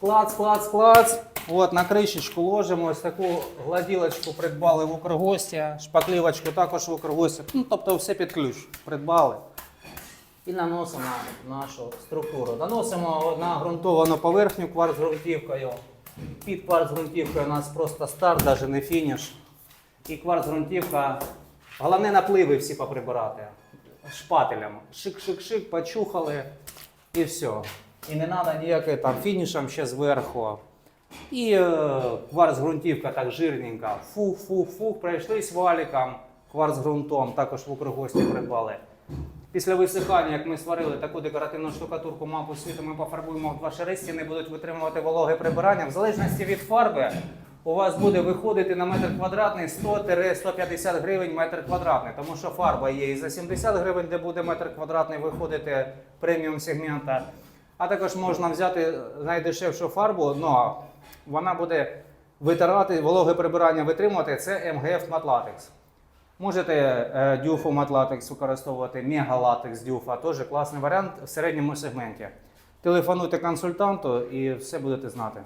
Клац, клац, клац. От на кришечку ложимо ось таку гладілочку придбали в Укргості, шпаклівочку також в Укргості. Ну, тобто все під ключ придбали. І наносимо нашу структуру. Наносимо на ґрунтовану поверхню кварц ґрунтівкою. Під кварц ґрунтівкою у нас просто старт, навіть не фініш. І кварц ґрунтівка. Головне напливи всі поприбирати. Шпателем. Шик-шик-шик, почухали і все. І не треба ніяким там фінішем ще зверху. І е, кварц ґрунтівка так жирненько. Фух-фух-фух, пройшлись валіком, кварц ґрунтом, також в Укргості придбали. Після висихання, як ми сварили таку декоративну штукатурку мапу світу, ми пофарбуємо в два шари, стіни будуть витримувати вологе прибирання. В залежності від фарби у вас буде виходити на метр квадратний 100-150 гривень метр квадратний, тому що фарба є і за 70 гривень, де буде метр квадратний виходити преміум сегмента. А також можна взяти найдешевшу фарбу, але вона буде витирати, вологе прибирання витримувати. Це МГФ Матлатекс. Можете е, дюфу матлатекс використовувати, мегалатекс дюфа, теж класний варіант в середньому сегменті. Телефонуйте консультанту і все будете знати.